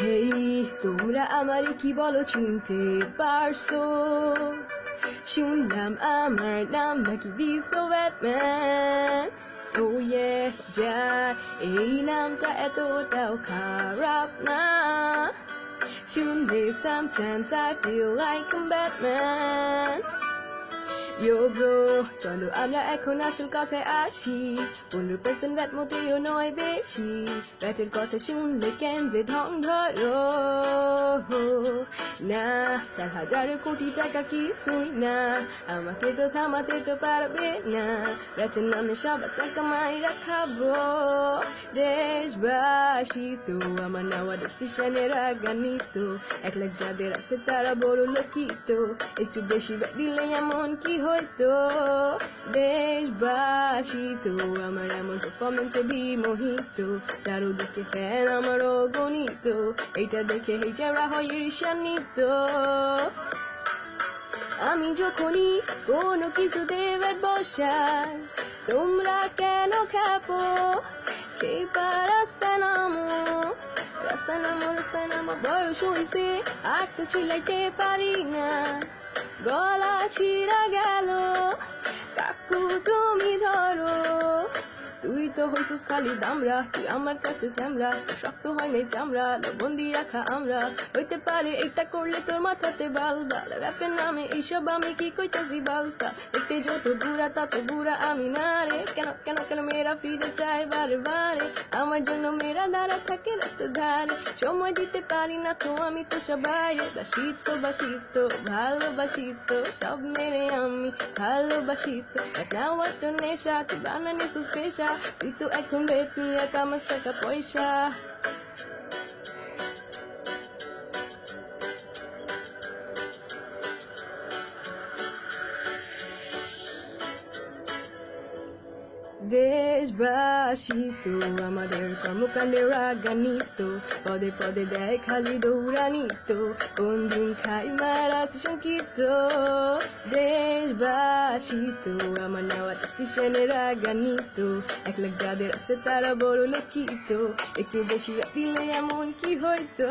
হেই, তোমরা আমারে কি বলো চিনতে পারছ? শুনলাম আমার নাম নাকি বিসো ব্যাটম্যান। ও ইয়ে যা, এই নামটা এতটাও খারাপ না। শুনলে sometimes I feel like I'm Batman Yo bro, চলো আমরা এখন আসল কথায় আসি। পনেরো পার্সেন্ট ব্যাট মোটেও নয় বেশি। ব্যাটের কথা শুনলে কেন যে ঢং ধরো? না, চার হাজার কোটি টাকা কিছুই না, আমাকে তো থামাতে তো পারবে না। ব্যাটের নামে সবার টাকা মাইরা খাব দেশবাসী তো, আমার নেওয়া ডিসিশনের আগানিত এক লাখ যাদের আছে তারা বড় লক্ষিত একটু বেশি দিলে এমন কি হয়তো দেশবাসী তো, আমার এমন পারফরমেন্সে বিমোহিত। চারোদিকে ফ্যান আমার অগণিত এইটা দেখে হেজারা হয় ঈর্ষান্বিত। আমি যখনই কোনো কিছুতে ব্যাট বসাই, তোমরা কেন খাপো? এবার রাস্তায় নামো রাস্তায় নামো রাস্তায় নামো, বয়স হয়েছে আর তো চিলাইতে পারি না। গলা ছিঁড়া গেল, কাকু তুমি ধরো তুই তো হইছিস খালি দামরা তুই আমার কাছে চামড়া? শক্ত হয় নাই চামড়া, লবণ দিয়ে রাখা আমরা। হইতে পারে এটা করলে তোর মাথাতে বাল। বাল র্যাপের নামে এইসব আমি কি কইতাছি বালসা? দেখতে যত বুড়া তত বুড়া আমি না রে। কেন কেন কেন মেয়েরা ফিরে চায় বারে বারে আমার জন্য মেয়েরা দাঁড়া থাকে রাস্তার ধারে। সময় দিতে পারি না তো আমি তো সবাই বাসিত বাসিত ভালোবাসিত সব মেরে আমি। ভালোবাসিত নেওয়ার তো নেশা, তুই বানানি পেশা। তুই তো এখন বেত নিয়ে কামাস টাকা পয়সা দেশবাসী তো, আমাদের কর্মকাণ্ডে রাগানিত পদে পদে দেয় খালি দৌড়ানিত কোন দিন খাই মারা শঙ্কিত দেশবাসী তো, আমার নেওয়া ডিসিশনে রাগানিত এক লাখ যাদের আছে তারা বড় লিখিত একটু বেশি দিলে এমন কি হইতো